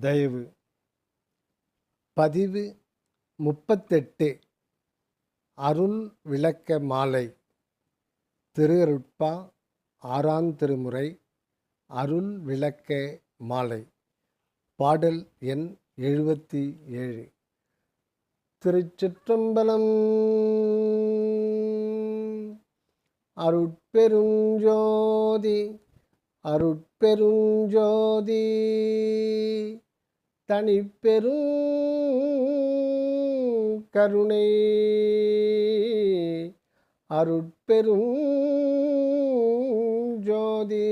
தயவு. பதிவு முப்பத்தெட்டு. அருள் விளக்க மாலை. திருஅருட்பா ஆறாம் திருமுறை அருள் விளக்க மாலை. பாடல் எண் எழுபத்தி ஏழு. திருச்சிற்றம்பலம். அருட்பெருஞ்சோதி பெருஞ்சோதி தனிப்பெரும் கருணை. அருட்பெரும் ஜோதி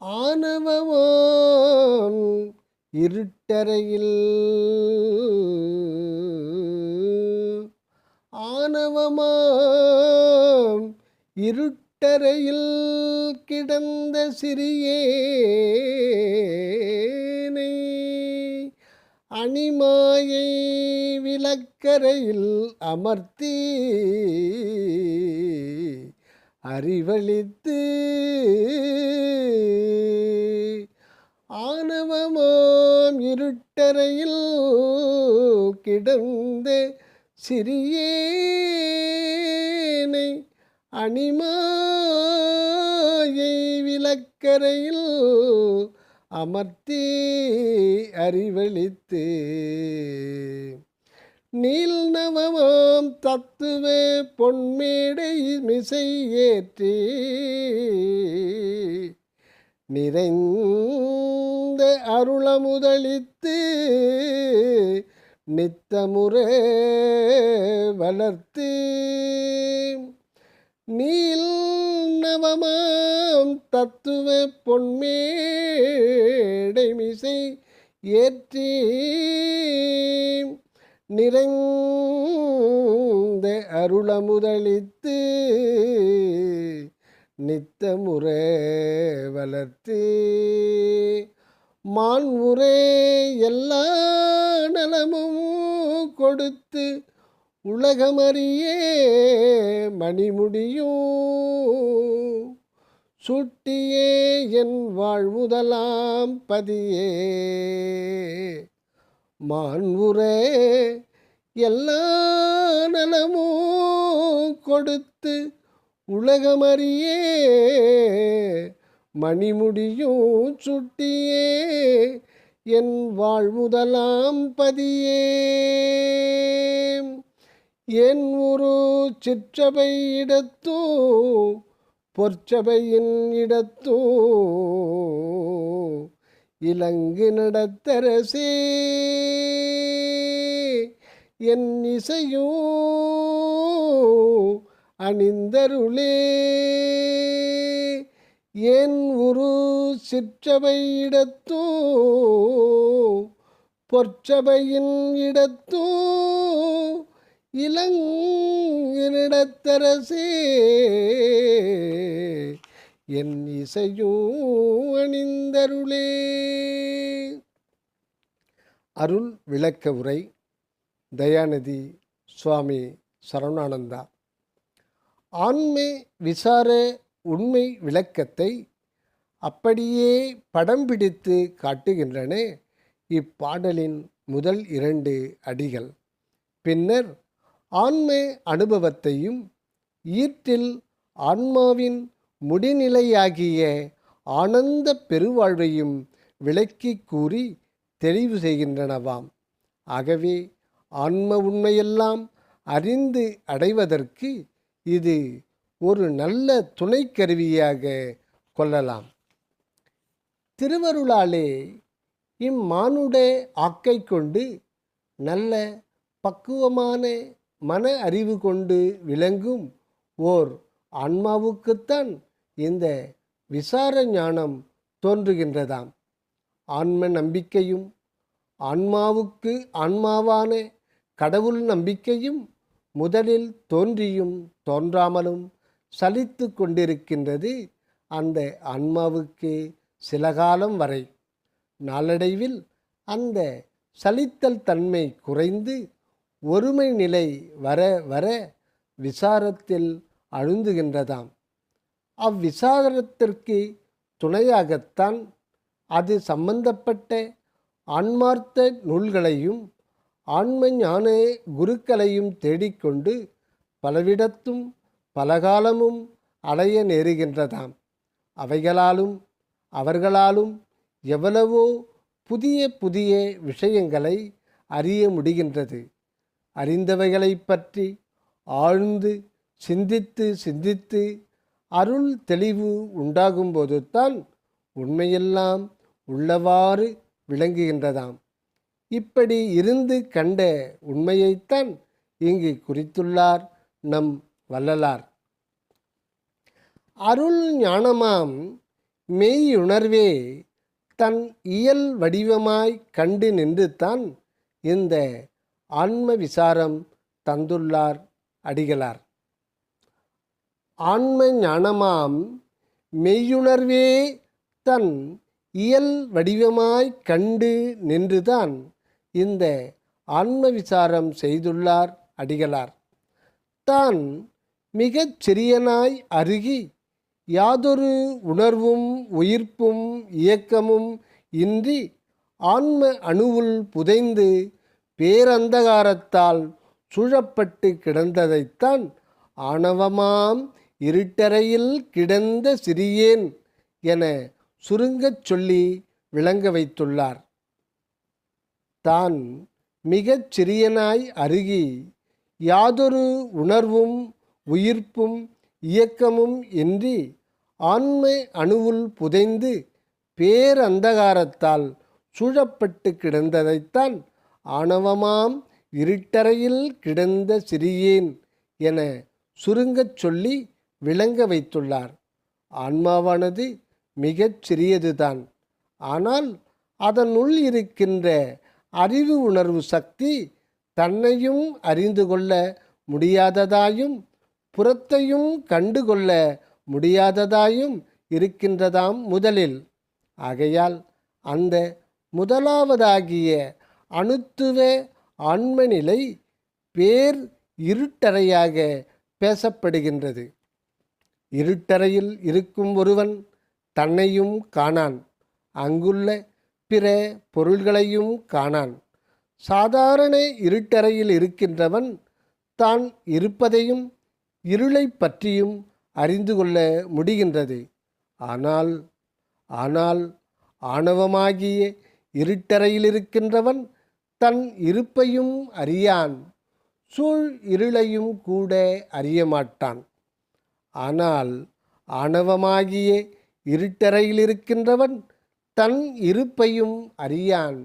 ஆணவமாம் இருட்டறையில் ஆணவமாம் இருட்டறையில் கிடந்த சிறியேனை அணிமாயை விளக்கரையில் அமர்த்தி அறிவழித்து ஆணவமாம் இருட்டறையில் கிடந்த சிறியேனை அணிமாயை விளக்கரையில் அமர்த்தி அறிவழித்து நீல் நவமாம் தத்துவ பொன்மேடை மிசை ஏற்றி. நிறைந்த அருளமுதளித்து நித்தமுறை வளர்த்து. நீல் நவமாம் தத்துவ பொன்மேடைமிசை ஏற்றி நிறைந்த அருளமுதளித்து நித்தமுறை வளர்த்து மான்முறை எல்லா நலமும் கொடுத்து உலகமறியே மணிமுடியும். சுட்டியே என் வாழ்முதலாம் பதியே. மான்முறை எல்லா நலமோ கொடுத்து உலகமறியே மணிமுடியும். சுட்டியே என் வாழ்முதலாம் பதியே. என் ஒரு சிற்றபை இடத்தும் பொற்சபையின் இடத்தும் இலங்கு நடத்தரசே என் இசையோ அணிந்தருளே. என் உரு சிற்றபை இடத்தும் பொற்சபையின் இடத்தும் இளங்கிடத்தரசே என் இசையும் அணிந்தருளே. அருள் விளக்க உரை தயாநிதி சுவாமி சரவணானந்தா. ஆண்மை விசார உண்மை விளக்கத்தை அப்படியே படம் பிடித்து காட்டுகின்றன இப்பாடலின் முதல் இரண்டு அடிகள். பின்னர் ஆன்ம அனுபவத்தையும் ஈற்றில் ஆன்மாவின் முடிநிலையாகிய ஆனந்த பெருவாழ்வையும் விளக்கி கூறி தெளிவு செய்கின்றனவாம். ஆகவே ஆன்ம உண்மையெல்லாம் அறிந்து அடைவதற்கு இது ஒரு நல்ல துணைக்கருவியாக கொள்ளலாம். திருவருளாலே இம்மானுட ஆக்கை கொண்டு நல்ல பக்குவமான மன அறிவு கொண்டு விளங்கும் ஓர் ஆன்மாவுக்குத்தான் இந்த விசார ஞானம் தோன்றுகின்றதாம். ஆன்ம நம்பிக்கையும் ஆன்மாவுக்கு ஆன்மாவான கடவுள் நம்பிக்கையும் முதலில் தோன்றியும் தோன்றாமலும் சலித்து கொண்டிருக்கின்றது அந்த ஆன்மாவுக்கு சில காலம் வரை. நாளடைவில் அந்த சலித்தல் தன்மை குறைந்து ஒருமை நிலை வர வர விசாரத்தில் அழுந்துகின்றதாம். அவ்விசாரத்திற்கு துணையாகத்தான் அது சம்பந்தப்பட்ட ஆன்மார்த்த நூல்களையும் ஆன்ம ஞான குருக்களையும் தேடிக்கொண்டு பலவிடத்தும் பலகாலமும் அலைய நேருகின்றதாம். அவைகளாலும் அவர்களாலும் எவ்வளவோ புதிய புதிய விஷயங்களை அறிய முடிகின்றது. அறிந்தவைகளைப் பற்றி ஆழ்ந்து சிந்தித்து சிந்தித்து அருள் தெளிவு உண்டாகும்போது தான் உண்மையெல்லாம் உள்ளவாறு விளங்குகின்றதாம். இப்படி இருந்து கண்ட உண்மையைத்தான் இங்கு குறித்துள்ளார் நம் வள்ளலார். அருள் ஞானமாம் மெய்யுணர்வே தன் இயல் வடிவமாய் கண்டு நின்றுத்தான் இந்த ஆன்ம விசாரம் தந்துள்ளார் அடிகளார். ஆன்ம ஞானமாம் மெய்யுணர்வே தன் இயல் வடிவமாய் கண்டு நின்றுதான் இந்த ஆன்ம விசாரம் செய்துள்ளார் அடிகளார். தான் மிகச் சிறியனாய் அருகி யாதொரு உணர்வும் உயிர்ப்பும் இயக்கமும் இன்றி ஆன்ம அணுவுள் புதைந்து பேரந்தகாரத்தால் சூழப்பட்டு கிடந்ததைத்தான் ஆணவமாம் இருட்டறையில் கிடந்த சிறியேன் என சுருங்கச் சொல்லி விளங்க வைத்துள்ளார். தான் மிகச் சிறியனாய் அருகி யாதொரு உணர்வும் உயிர்ப்பும் இயக்கமும் இன்றி ஆண்மை அணுவுள் புதைந்து பேரந்தகாரத்தால் சூழப்பட்டு கிடந்ததைத்தான் ஆணவமாம் இருட்டறையில் கிடந்த சிறியேன் என சுருங்கச் சொல்லி விளங்க வைத்துள்ளார். ஆன்மாவானது மிகச் சிறியதுதான். ஆனால் அதனுள் இருக்கின்ற அறிவு உணர்வு சக்தி தன்னையும் அறிந்து கொள்ள முடியாததாயும் புறத்தையும் கண்டுகொள்ள முடியாததாயும் இருக்கின்றதாம் முதலில். ஆகையால் அந்த முதலாவதாகிய அணுத்துவ ஆன்மநிலை பேர் இருட்டறையாக பேசப்படுகின்றது. இருட்டறையில் இருக்கும் ஒருவன் தன்னையும் காணான். அங்குள்ள பிற பொருள்களையும் காணான். சாதாரண இருட்டறையில் இருக்கின்றவன் தான் இருப்பதையும் இருளை பற்றியும் அறிந்து கொள்ள முடிகின்றது. ஆனால் ஆனால் ஆணவமாகிய இருட்டறையில் இருக்கின்றவன் தன் இருப்பையும் அறியான் சூழ் இருளையும் கூட அறியமாட்டான். ஆனால் ஆணவமாகிய இருட்டறையில் இருக்கின்றவன் தன் இருப்பையும் அறியான்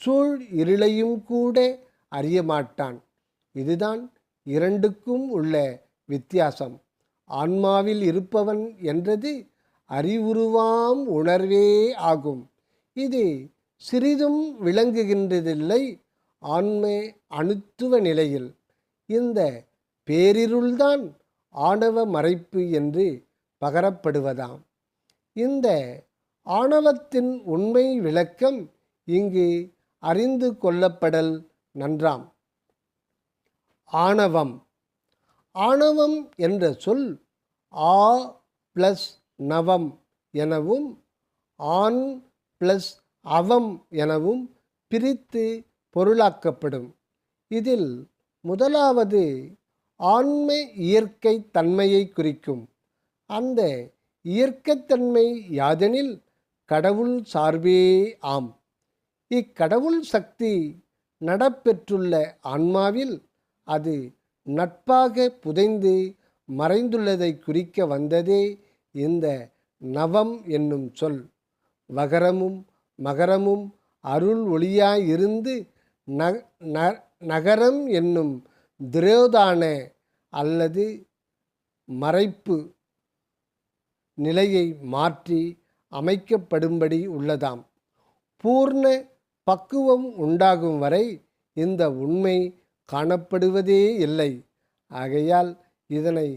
சூழ் இருளையும் கூட அறியமாட்டான். இதுதான் இரண்டுக்கும் உள்ள வித்தியாசம். ஆன்மாவில் இருப்பவன் என்றது அறிவுருவாம் உணர்வே ஆகும். இது சிறிதும் விளங்குகின்றதில்லை ஆண்மை அணுத்துவ நிலையில். இந்த பேரிருள்தான் ஆணவ மறைப்பு என்று பகரப்படுவதாம். இந்த ஆணவத்தின் உண்மை விளக்கம் இங்கு அறிந்து கொள்ளப்படல் நன்றாம். ஆணவம். ஆணவம் என்ற சொல் ஆ ப்ளஸ் நவம் எனவும் ஆண் ப்ளஸ் அவம் எனவும் பிரித்து பொருளாக்கப்படும். இதில் முதலாவது ஆண்மை இயற்கை தன்மையை குறிக்கும். அந்த இயற்கைத்தன்மை யாதெனில் கடவுள் சார்பே ஆம். இக்கடவுள் சக்தி நடப்பெற்றுள்ள ஆன்மாவில் அது நட்பாக புதைந்து மறைந்துள்ளதை குறிக்க வந்ததே இந்த நவம் என்னும் சொல். வகரமும் மகரமும் அருள் ஒளியாயிருந்து நகரம் என்னும் திரோதான அல்லது மறைப்பு நிலையை மாற்றி அமைக்கப்படும்படி உள்ளதாம். பூர்ண பக்குவம் உண்டாகும் வரை இந்த உண்மை காணப்படுவதே இல்லை. ஆகையால் இதனை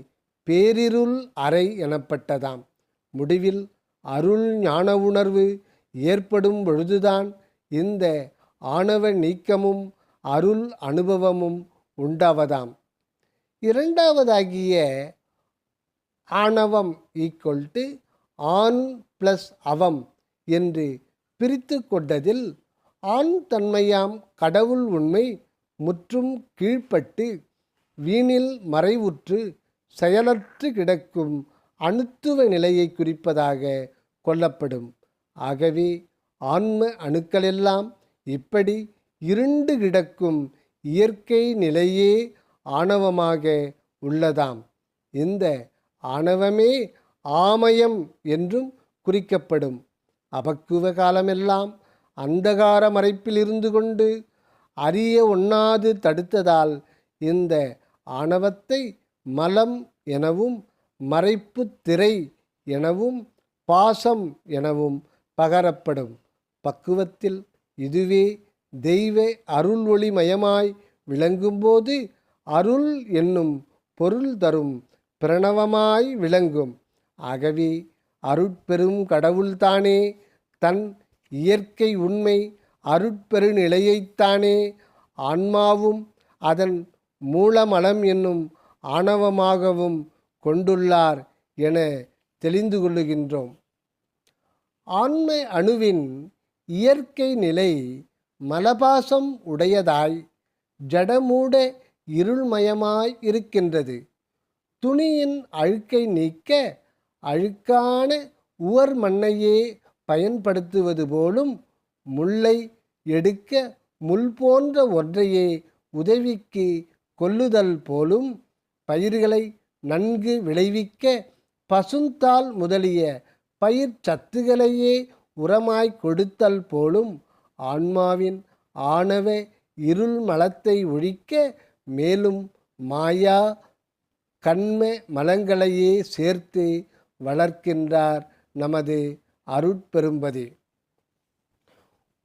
பேரிருள் அறை எனப்பட்டதாம். முடிவில் அருள் ஞான உணர்வு ஏற்படும் பொழுதுதான் இந்த ஆணவ நீக்கமும் அருள் அனுபவமும் உண்டாவதாம். இரண்டாவதாகிய ஆணவம் ஈக்குவல் டு ஆண் ப்ளஸ் அவம் என்று பிரித்து கொண்டதில் ஆண் தன்மையாம் கடவுள் உண்மை முற்றும் கீழ்ப்பட்டு வீணில் மறைவுற்று செயலற்று கிடக்கும் அணுத்துவ நிலையை குறிப்பதாக கொள்ளப்படும். ஆகவே ஆன்ம அணுக்களெல்லாம் இப்படி இருண்டு கிடக்கும் இயற்கை நிலையே ஆணவமாக உள்ளதாம். இந்த ஆணவமே ஆமயம் என்றும் குறிக்கப்படும். அபக்குவ காலமெல்லாம் அந்தகார மறைப்பில் இருந்து கொண்டு அறிய ஒண்ணாது தடுத்ததால் இந்த ஆணவத்தை மலம் எனவும் மறைப்பு திரை எனவும் பாசம் எனவும் பகரப்படும். பக்குவத்தில் இதுவே தெய்வ அருள் ஒளிமயமாய் விளங்கும்போது அருள் என்னும் பொருள் தரும் பிரணவமாய் விளங்கும். ஆகவே அருட்பெரும் கடவுள்தானே தன் இயற்கை உண்மை அருட்பெருநிலையைத்தானே ஆன்மாவும் அதன் மூலமலம் என்னும் ஆணவமாகவும் கொண்டுள்ளார் என தெளிந்து கொள்ளுகின்றோம். ஆண்மை அணுவின் இயற்கை நிலை மலபாசம் உடையதாய் ஜடமூட இருள்மயமாய் இருக்கின்றது. துணியின் அழுக்கை நீக்க அழுக்கான உவர் மண்ணையே பயன்படுத்துவது போலும் முல்லை எடுக்க முள் போன்ற ஒன்றையே உதவிக்கு கொல்லுதல் போலும் பயிர்களை நன்கு விளைவிக்க பசுந்தாள் முதலிய பயிர் சத்துகளையே உரமாய் கொடுத்தல் போலும் ஆன்மாவின் ஆணவ இருள் மலத்தை ஒழிக்க மேலும் மாயா கண்ம மலங்களையே சேர்த்து வளர்க்கின்றார் நமது அருட்பெரும்பதி.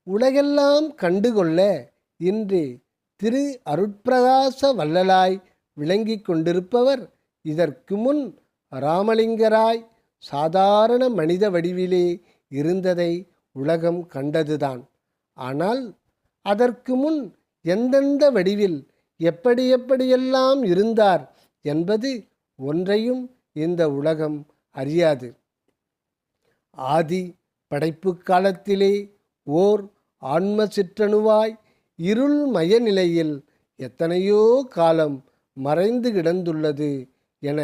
உலகெல்லாம் கண்டுகொள்ள இன்று திரு அருட்பிரகாச வள்ளலாய் விளங்கி கொண்டிருப்பவர். இதற்கு முன் ராமலிங்கராய் சாதாரண மனித வடிவிலே இருந்ததை உலகம் கண்டதுதான். ஆனால் அதற்கு முன் எந்தெந்த வடிவில் எப்படி எப்படியெல்லாம் இருந்தார் என்பது ஒன்றையும் இந்த உலகம் அறியாது. ஆதி படைப்பு காலத்திலே ஓர் ஆன்ம சிற்றணுவாய் இருள் மய நிலையில் எத்தனையோ காலம் மறைந்து கிடந்துள்ளது என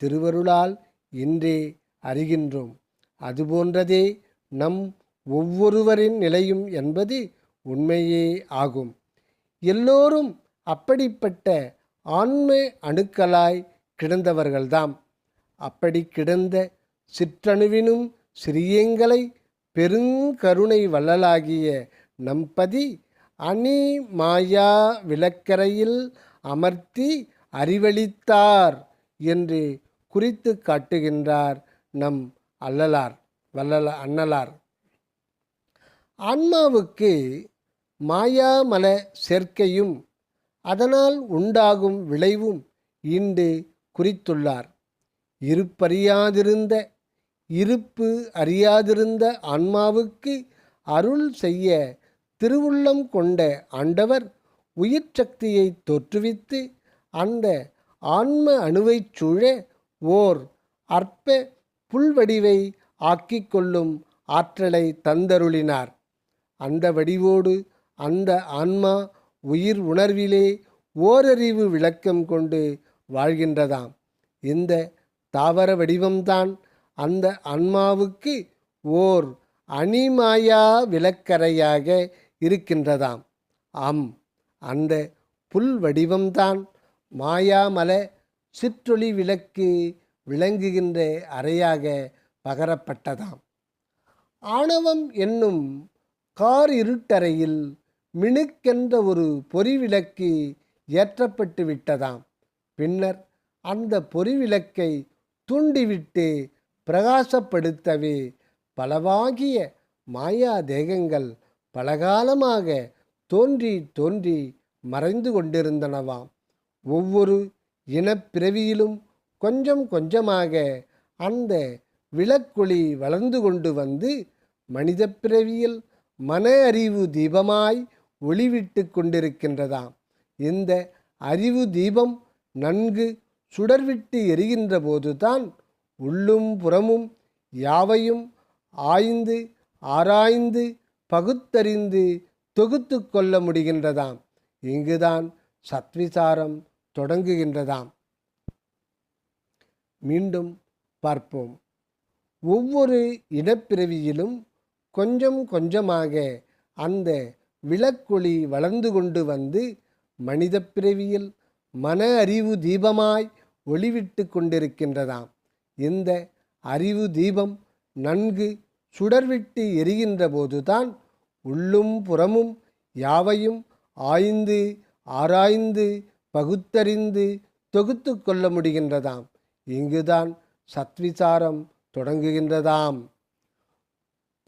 திருவருளால் இன்றே அறிகின்றோம். அதுபோன்றதே நம் ஒவ்வொருவரின் நிலையும் என்பது உண்மையே ஆகும். எல்லோரும் அப்படிப்பட்ட ஆன்ம அணுக்களாய் கிடந்தவர்கள்தாம். அப்படி கிடந்த சிற்றணுவினும் சிறியங்களை பெருங்கருணை வள்ளலாகிய நம்பதி அணி மாயா விளக்கரையில் அமர்த்தி அறிவளித்தார் என்று குறித்து காட்டுகின்றார் நம் அல்லலார் வல்லல அன்னலார் ஆன்மாவுக்கு மாயாமல சேர்க்கையும் அதனால் உண்டாகும் விளைவும் இன்று குறித்துள்ளார். இருப்பறியாதிருந்த இருப்பு அறியாதிருந்த ஆன்மாவுக்கு அருள் செய்ய திருவுள்ளம் கொண்ட ஆண்டவர் உயிர் சக்தியை தோற்றுவித்து அந்த ஆன்ம அணுவைச் சூழ ஓர் அற்ப புல்வடிவை ஆக்கிக் கொள்ளும் ஆற்றலை தந்தருளினார். அந்த வடிவோடு அந்த ஆன்மா உயிர் உணர்விலே ஓரறிவு விளக்கம் கொண்டு வாழ்கின்றதாம். இந்த தாவர வடிவம்தான் அந்த ஆன்மாவுக்கு ஓர் அணிமாயா விளக்கரையாக இருக்கின்றதாம். ஆம் அந்த புல் வடிவம்தான் மாயாமல சிற்றொளி விளக்கு விளங்குகின்ற அறையாக பகரப்பட்டதாம். ஆணவம் என்னும் கார் இருட்டறையில் மினுக்கென்ற ஒரு பொறிவிளக்கு ஏற்றப்பட்டு விட்டதாம். பின்னர் அந்த பொறிவிளக்கை தூண்டிவிட்டு பிரகாசப்படுத்தவே பலவாகிய மாயா தேகங்கள் பலகாலமாக தோன்றி தோன்றி மறைந்து கொண்டிருந்தனவாம். ஒவ்வொரு இனப்பிறவியிலும் கொஞ்சம் கொஞ்சமாக அந்த விளக்குழி வளர்ந்து கொண்டு வந்து மனித பிறவியில் மன அறிவு தீபமாய் ஒளிவிட்டு கொண்டிருக்கின்றதாம். இந்த அறிவு தீபம் நன்கு சுடர்விட்டு எரிகின்ற போதுதான் உள்ளும் புறமும் யாவையும் ஆய்ந்து ஆராய்ந்து பகுத்தறிந்து தொகுத்து கொள்ள முடிகின்றதாம். இங்குதான் சத்விசாரம் தொடங்குகின்றதாம். மீண்டும் பார்ப்போம். ஒவ்வொரு இடப்பிறவியிலும் கொஞ்சம் கொஞ்சமாக அந்த விளக்கொளி வளர்ந்து கொண்டு வந்து மனித பிறவியில் மன அறிவு தீபமாய் ஒளிவிட்டு கொண்டிருக்கின்றதாம். இந்த அறிவு தீபம் நன்கு சுடர்விட்டு எரிகின்ற போதுதான் உள்ளும் புறமும் யாவையும் ஆய்ந்து ஆராய்ந்து பகுத்தறிந்து தொகுத்து கொள்ள முடிகின்றதாம். இங்குதான் சத்விசாரம் தொடங்குகின்றதாம்.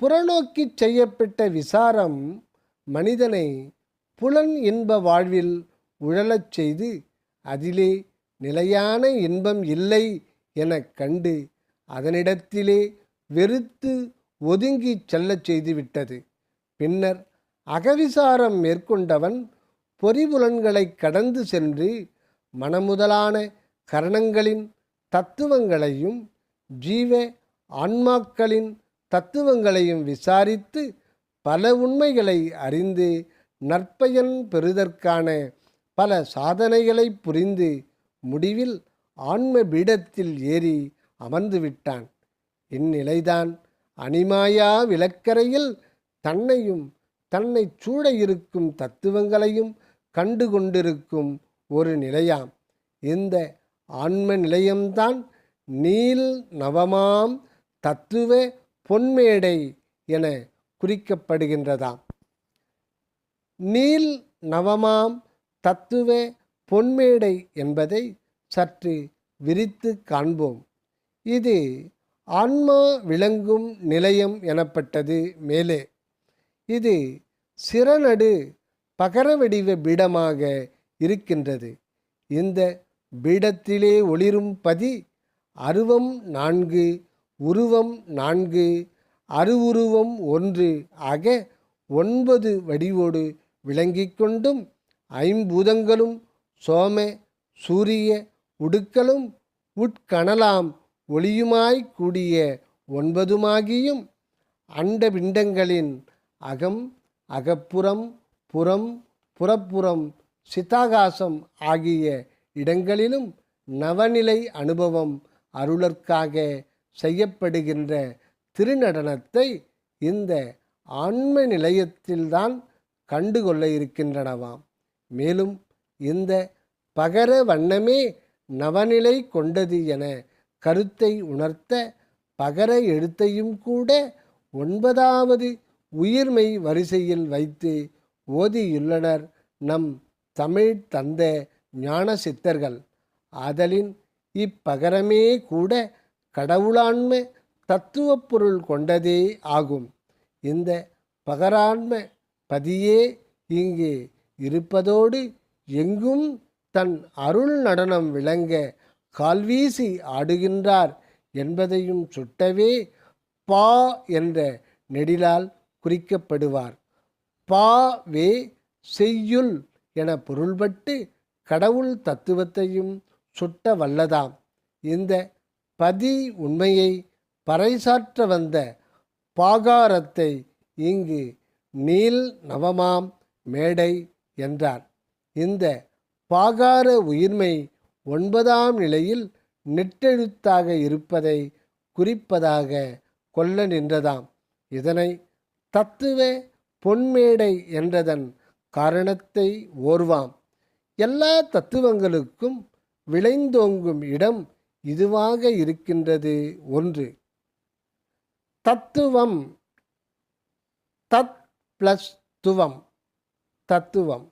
புறநோக்கி செய்யப்பட்ட விசாரம் மனிதனை புலன் இன்ப வாழ்வில் உழலச் செய்து அதிலே நிலையான இன்பம் இல்லை எனக் கண்டு அதனிடத்திலே வெறுத்து ஒதுங்கிச் செல்லச் செய்துவிட்டது. பின்னர் அகவிசாரம் மேற்கொண்டவன் பொறிபுலன்களை கடந்து சென்று மனமுதலான கரணங்களின் தத்துவங்களையும் ஜீவ ஆன்மாக்களின் தத்துவங்களையும் விசாரித்து பல உண்மைகளை அறிந்து நற்பயன் பெறுதற்கான பல சாதனைகளை புரிந்து முடிவில் ஆன்ம பீடத்தில் ஏறி அமர்ந்து விட்டான். இந்நிலைதான் அனிமாயா விளக்கரையில் தன்னையும் தன்னை சூழ இருக்கும் தத்துவங்களையும் கண்டு கொண்டிருக்கும் ஒரு நிலையாம். இந்த ஆன்ம நிலையம்தான் நீல் நவமாம் தத்துவ பொன்மேடை என குறிக்கப்படுகின்றதாம். நீல் நவமாம் தத்துவ பொன்மேடை என்பதை சற்று விரித்து காண்போம். இது ஆன்மா விளங்கும் நிலையம் எனப்பட்டது மேலே. இது சிறநடு பகரவடிவ பீடமாக இருக்கின்றது. இந்த பீடத்திலே ஒளிரும் பதி அருவம் நான்கு உருவம் நான்கு அருவுருவம் ஒன்று ஆக ஒன்பது வடிவோடு விளங்கிக் கொண்டும் ஐம்பூதங்களும் சோம சூரிய உடுக்களும் உட்கணலாம் ஒளியுமாய் கூடிய ஒன்பதுமாகியும் அண்டபிண்டங்களின் அகம் அகப்புறம் புறம் புறப்புறம் சிதாகாசம் ஆகிய இடங்களிலும் நவநிலை அனுபவம் அருளற்காக செய்யப்படுகின்ற திருநடனத்தை இந்த ஆன்ம நிலையத்தில்தான் கண்டுகொள்ள இருக்கின்றனவாம் மேலும் இந்த பகர வண்ணமே நவநிலை கொண்டது என கருத்தை உணர்த்த பகர எழுத்தையும் கூட ஒன்பதாவது உயிர்மை வரிசையில் வைத்து ஓதியுள்ளனர் நம் தமிழ் தந்த ஞான சித்தர்கள். ஆதலின் இப்பகரமே கூட கடவுளாண்மை தத்துவ பொருள் கொண்டதே ஆகும். இந்த பகராண்ம பதியே இங்கு இருப்பதோடு எங்கும் தன் அருள் நடனம் விளங்க கால்வீசி ஆடுகின்றார் என்பதையும் சுட்டவே பா என்ற நெடிலால் குறிக்கப்படுவார். பா வே செய்யுள் என பொருள்பட்டு கடவுள் தத்துவத்தையும் சுட்ட வல்லதாம். இந்த பதி உண்மையை பறைசாற்ற வந்த பாகாரத்தை இங்கு நீல் நவமாம் மேடை என்றார். இந்த பாகார உயிர்மை ஒன்பதாம் நிலையில் நெட்டெழுத்தாக இருப்பதை குறிப்பதாக கொள்ள நின்றதாம். இதனை தத்துவ பொன்மேடை என்றதன் காரணத்தை ஓர்வாம். எல்லா தத்துவங்களுக்கும் விளைந்தோங்கும் இடம் இதுவாக இருக்கின்றது. ஒன்று. தத்துவம். தத் பிளஸ் துவம். தத்துவம்.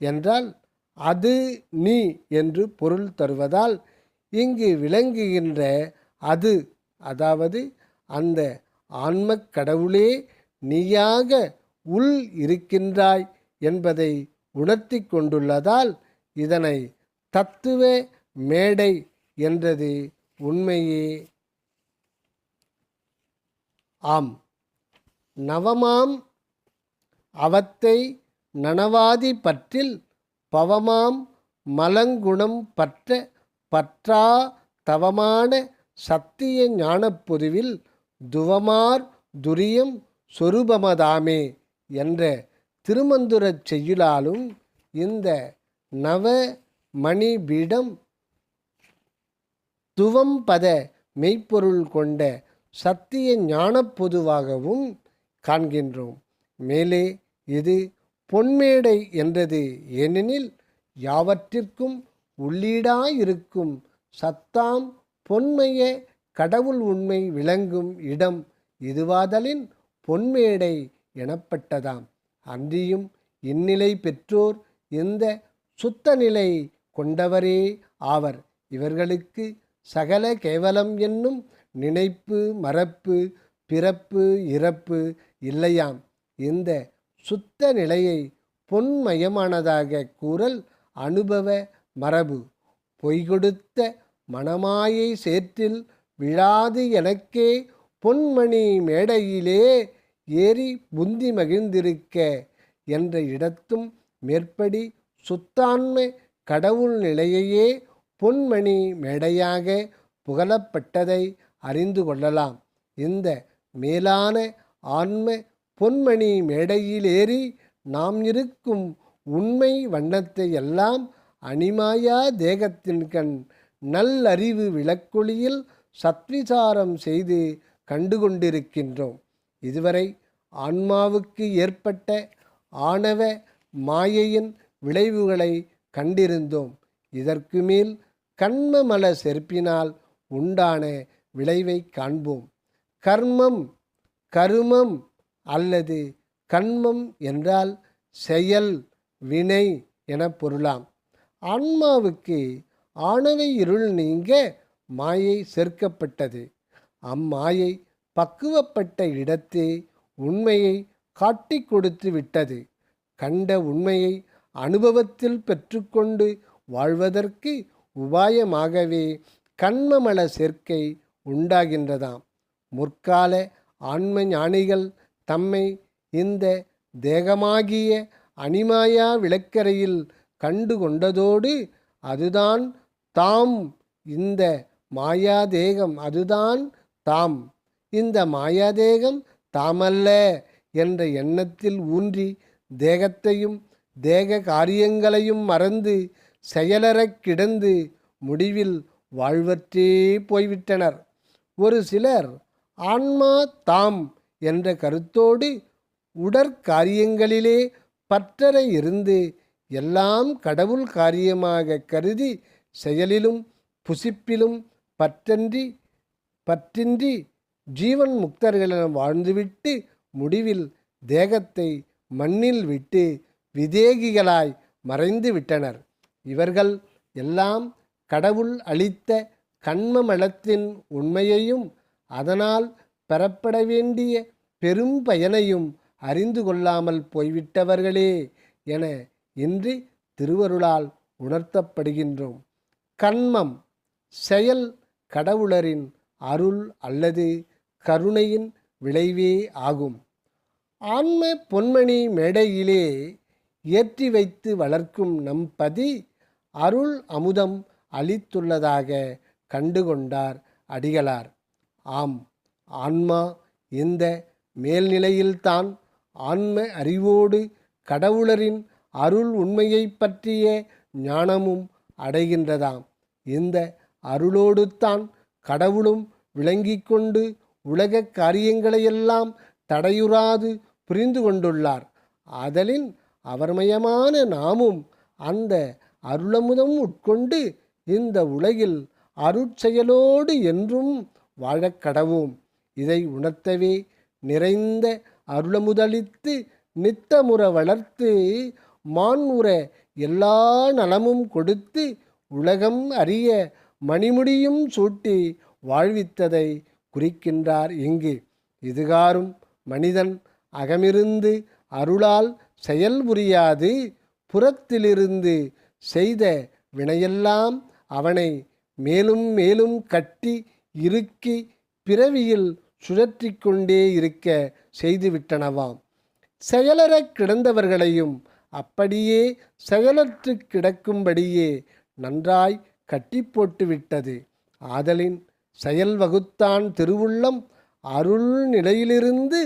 என்றால் அது நீ என்று பொருள் தருவதால் இங்கு விளங்குகின்ற அது அதாவது அந்த ஆன்மக் கடவுளே நீயாக உள் இருக்கின்றாய் என்பதை உணர்த்தி கொண்டுள்ளதால் இதனை தத்துவ மேடை என்றது உண்மையே. ஆம். நவமாம் அவத்தை நனவாதி பற்றில் பவமாம் மலங்குணம் பற்ற பற்றா தவமான சத்திய ஞானப்பொதுவில் துவமார் துரியம் சொரூபமதாமே என்ற திருமந்துரச் செய்யுளாலும் இந்த நவ மணிபீடம் துவம்பத மெய்ப்பொருள் கொண்ட சத்திய ஞானப் பொதுவாகவும் காண்கின்றோம். மேலே இது பொன்மேடை என்றது. ஏனெனில் யாவற்றிற்கும் உள்ளீடாயிருக்கும் சத்தாம் பொன்மைய கடவுள் உண்மை விளங்கும் இடம் இதுவாதலின் பொன்மேடை எனப்பட்டதாம். அன்றியும் இந்நிலை பெற்றோர் இந்த சுத்த நிலை கொண்டவரே ஆவர். இவர்களுக்கு சகல கேவலம் என்னும் நினைப்பு மறப்பு பிறப்பு இறப்பு இல்லையாம். இந்த சுத்த நிலையை பொன்மயமானதாக கூறல் அனுபவ மரபு. பொய்கொடுத்த மணமாயை சேற்றில் விழாது எனக்கே பொன்மணி மேடையிலே ஏறி புந்தி மகிழ்ந்திருக்க என்ற இடத்தும் மேற்படி சுத்தாண்மை கடவுள் நிலையையே பொன்மணி மேடையாக புகழப்பட்டதை அறிந்து கொள்ளலாம். இந்த மேலான ஆன்ம பொன்மணி மேடையிலேறி நாம் இருக்கும் உண்மை வண்ணத்தை எல்லாம் அணிமாயா தேகத்தின் கண் நல்லறிவு விளக்கொளியில் சத்விசாரம் செய்து கண்டு கொண்டிருக்கின்றோம் இதுவரை ஆன்மாவுக்கு ஏற்பட்ட ஆணவ மாயையின் விளைவுகளை கண்டிருந்தோம். இதற்கு மேல் கண்மமல செருப்பினால் உண்டான விளைவை காண்போம். கர்மம் கருமம் அல்லது கண்மம் என்றால் செயல் வினை என பொருளாம். ஆன்மாவுக்கு ஆணவை இருள் நீங்க மாயை சேர்க்கப்பட்டது. அம்மாயை பக்குவப்பட்ட இடத்தே உண்மையை காட்டி கொடுத்து விட்டது. கண்ட உண்மையை அனுபவத்தில் பெற்றுக்கொண்டு வாழ்வதற்கு உபாயமாகவே கண்மமல சேர்க்கை உண்டாகின்றதாம். முற்கால ஆன்ம ஞானிகள் தம்மை இந்த தேகமாகிய அனிமாயா விளக்கரையில் கண்டு கொண்டதோடு அதுதான் தாம். இந்த மாயாதேகம் அதுதான் தாம். இந்த மாயாதேகம் தாமல்ல என்ற எண்ணத்தில் ஊன்றி தேகத்தையும் தேக காரியங்களையும் மறந்து செயலறக் கிடந்து முடிவில் வாழ்வற்றே போய்விட்டனர். ஒரு சிலர் ஆன்மா தாம் என்ற கருத்தோடு உடற்காரியங்களிலே பற்றற இருந்து எல்லாம் கடவுள் காரியமாக கருதி செயலிலும் புசிப்பிலும் பற்றன்றி பற்றின்றி ஜீவன் முக்தர்களென வாழ்ந்துவிட்டு முடிவில் தேகத்தை மண்ணில் விட்டு விதேகிகளாய் மறைந்து விட்டனர். இவர்கள் எல்லாம் கடவுள் அளித்த கண்மமலத்தின் உண்மையையும் அதனால் பெறப்பட வேண்டிய பெரும் பயனையும் அறிந்து கொள்ளாமல் போய்விட்டவர்களே என இன்று திருவருளால் உணர்த்தப்படுகின்றோம். கண்மம் செயல் கடவுளரின் அருள் அல்லது கருணையின் விளைவே ஆகும். ஆன்ம பொன்மணி மேடையிலே ஏற்றி வைத்து வளர்க்கும் நம் பதி அருள் அமுதம் அளித்துள்ளதாக கண்டுகொண்டார் அடிகளார். ஆம் ஆன்மா இந்த மேல்நிலையில்தான் ஆன்ம அறிவோடு கடவுளரின் அருள் உண்மையைப் பற்றிய ஞானமும் அடைகின்றதாம். இந்த அருளோடுத்தான் கடவுளும் விளங்கிக் கொண்டு உலக காரியங்களையெல்லாம் தடையுறாது புரிந்து கொண்டுள்ளார். ஆதலின் அவர்மயமான நாமும் அந்த அருளமுதம் உட்கொண்டு இந்த உலகில் அருட்செயலோடு என்றும் வாழக்கடவோம் இதை உணர்த்தவே நிறைந்த அருளமுதளித்து நித்தமுற வளர்த்து மான்முற எல்லா நலமும் கொடுத்து உலகம் அறிய மணிமுடியும் சூட்டி வாழ்வித்ததை குறிக்கின்றார் இங்கு. இதுகாரும் மனிதன் அகமிருந்து அருளால் செயல் புரியாது புறத்திலிருந்து செய்த வினையெல்லாம் அவனை மேலும் மேலும் கட்டி இறுக்கி பிறவியில் சுழற்றி கொண்டே இருக்க செய்துவிட்டனவாம் செயலறக் கிடந்தவர்களையும் அப்படியே செயலற்று கிடக்கும்படியே நன்றாய் கட்டி போட்டுவிட்டது ஆதலின் செயல் வகுத்தான் திருவுள்ளம் அருள் நிலையிலிருந்து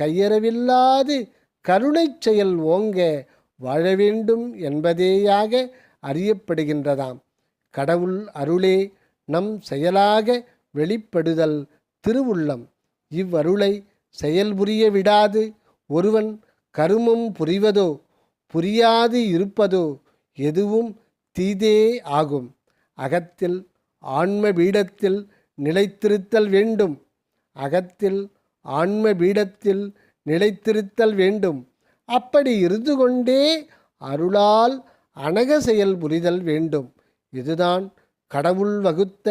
கையறவில்லாது கருணை செயல் ஓங்க வாழ வேண்டும் என்பதேயாக அறியப்படுகின்றதாம். கடவுள் அருளே நம் செயலாக வெளிப்படுதல் திருவுள்ளம். இவ்வருளை செயல்புரிய விடாது ஒருவன் கருமம் புரிவதோ புரியாது இருப்பதோ எதுவும் தீதே ஆகும். அகத்தில் ஆன்ம பீடத்தில் நிலைத்திருத்தல் வேண்டும். அகத்தில் ஆன்ம பீடத்தில் நிலைத்திருத்தல் வேண்டும். அப்படி இருந்து கொண்டே அருளால் அனக செயல் புரிதல் வேண்டும். இதுதான் கடவுள் வகுத்த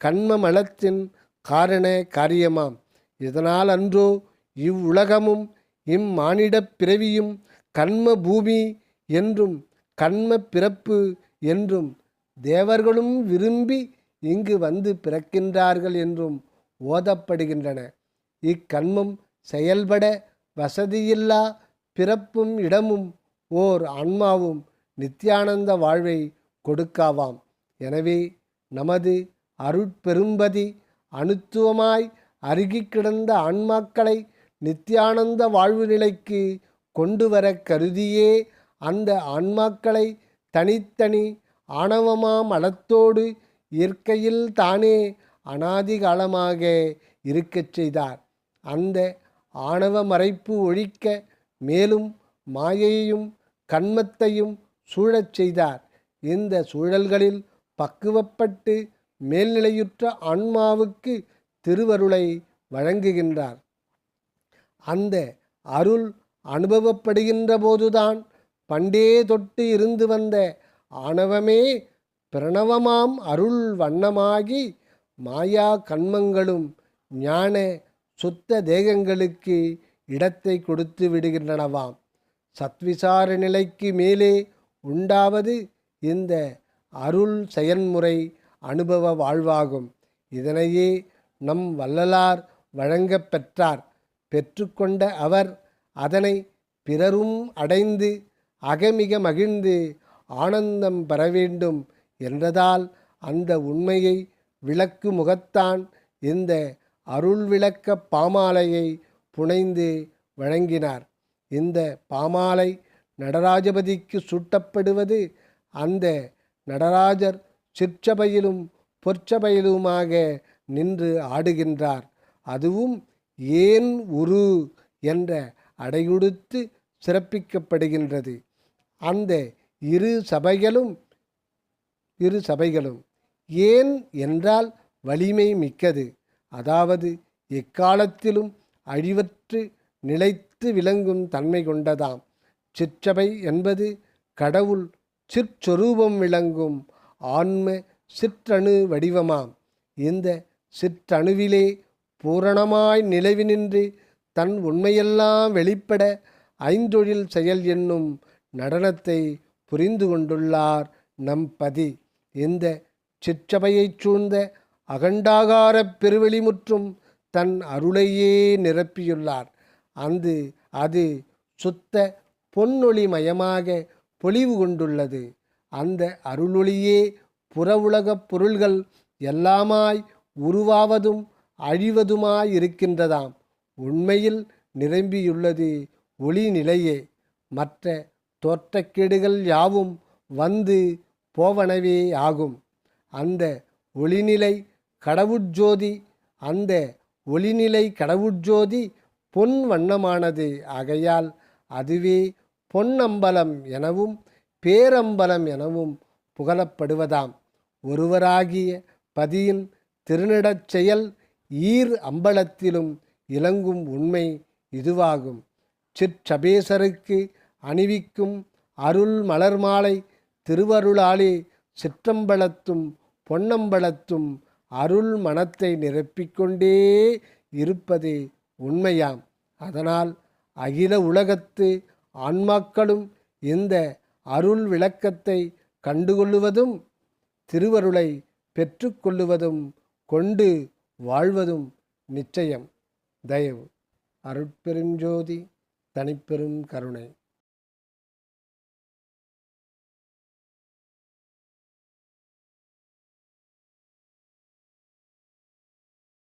கண்ம மலத்தின் காரண காரியமாம். இதனால் அன்றோ இவ்வுலகமும் இம்மானிடப் பிறவியும் கண்ம பூமி என்றும் கண்ம பிறப்பு என்றும் தேவர்களும் விரும்பி இங்கு வந்து பிறக்கின்றார்கள் என்றும் ஓதப்படுகின்றன. இக்கண்மம் செயல்பட வசதியில்லா பிறப்பும் இடமும் ஓர் ஆன்மாவும் நித்யானந்த வாழ்வை கொடுக்காவாம். எனவே நமது அருட்பெரும்பதி அணுத்துவமாய் அருகி கிடந்த ஆன்மாக்களை நித்யானந்த வாழ்வு நிலைக்கு கொண்டு வர கருதியே அந்த ஆன்மாக்களை தனித்தனி ஆணவமாம் அலத்தோடு இயற்கையில் தானே அனாதிகாலமாக இருக்கச் செய்தார். அந்த ஆணவ மறைப்பு ஒழிக்க மேலும் மாயையையும் கண்மத்தையும் சூழச் செய்தார். இந்த சூழல்களில் பக்குவப்பட்டு மேல்நிலையுற்ற ஆன்மாவுக்கு திருவருளை வழங்குகின்றார். அந்த அருள் அனுபவப்படுகின்ற போதுதான் பண்டே தொட்டு இருந்து வந்த ஆணவமே பிரணவமாம் அருள் வண்ணமாகி மாயா கண்மங்களும் ஞான சுத்த தேகங்களுக்கு இடத்தை கொடுத்து விடுகின்றனவாம். சத்விசார நிலைக்கு மேலே உண்டாவது இந்த அருள் செயன்முறை அனுபவ வாழ்வாகும். இதனையே நம் வள்ளலார் வழங்கப் பெற்றார். பெற்றுக்கொண்ட அவர் அதனை பிறரும் அடைந்து அகமிக மகிழ்ந்து ஆனந்தம் பெற வேண்டும் என்றதால் அந்த உண்மையை விளக்கு முகத்தான் இந்த அருள் விளக்க பாமாலையை புனைந்து வழங்கினார். இந்த பாமாலை நடராஜபதிக்கு சூட்டப்படுவது அந்த நடராஜர் சிற்சபையிலும் பொற்சபையிலுமாக நின்று ஆடுகின்றார். அதுவும் ஏன் உரு என்ற அடையுடுத்து சிறப்பிக்கப்படுகின்றது. அந்த இரு சபைகளும் இரு சபைகளும். ஏன் என்றால் வலிமை மிக்கது. அதாவது எக்காலத்திலும் அழிவற்று நிலைத்து விளங்கும் தன்மை கொண்டதாம். சிற்றபை என்பது கடவுள் சிற்சொரூபம் விளங்கும் ஆன்ம சிற்றணு வடிவமாம். இந்த சிற்றணுவிலே பூரணமாய் நிலவி நின்று தன் உண்மையெல்லாம் வெளிப்பட ஐந்தொழில் செயல் என்னும் நடனத்தை புரிந்து கொண்டுள்ளார் நம் பதி. இந்த சிற்றபையைச் சூழ்ந்த அகண்டாகாரப் பெருவெளி முற்றும் தன் அருளையே நிரப்பியுள்ளார். அந்த அது சுத்த பொன்னொளிமயமாக பொலிவு கொண்டுள்ளது. அந்த அருளொளியே புற உலகப் பொருள்கள் எல்லாமாய் உருவாவதும் அழிவதுமாய் இருக்கின்றதாம் உண்மையில் நிரம்பியுள்ளது ஒளி நிலையே மற்ற தோற்றக்கேடுகள் யாவும் வந்து போவனவே ஆகும் அந்த ஒளிநிலை கடவுட்ஜோதி அந்த ஒளிநிலை கடவுட்ஜோதி பொன் வண்ணமானது. ஆகையால் அதுவே பொன்னம்பலம் எனவும் பேரம்பலம் எனவும் புகழப்படுவதாம். ஒருவராகிய பதியின் திருநடச் செயல் ஈர் அம்பலத்திலும் இலங்கும் உண்மை இதுவாகும். சிற்றபேசருக்கு அணிவிக்கும் அருள் மலர் மாலை திருவருளாளி சிற்றம்பலத்தும் பொன்னம்பலத்தும் அருள் மனத்தை நிரப்பிக்கொண்டே இருப்பது உண்மையாம். அதனால் அகில உலகத்து ஆன்மாக்களும் இந்த அருள் விளக்கத்தை கண்டுகொள்ளுவதும் திருவருளை பெற்றுக்கொள்ளுவதும் கொண்டு வாழ்வதும் நிச்சயம். தயவு. அருட்பெருஞ்சோதி தனிப்பெரும் கருணை.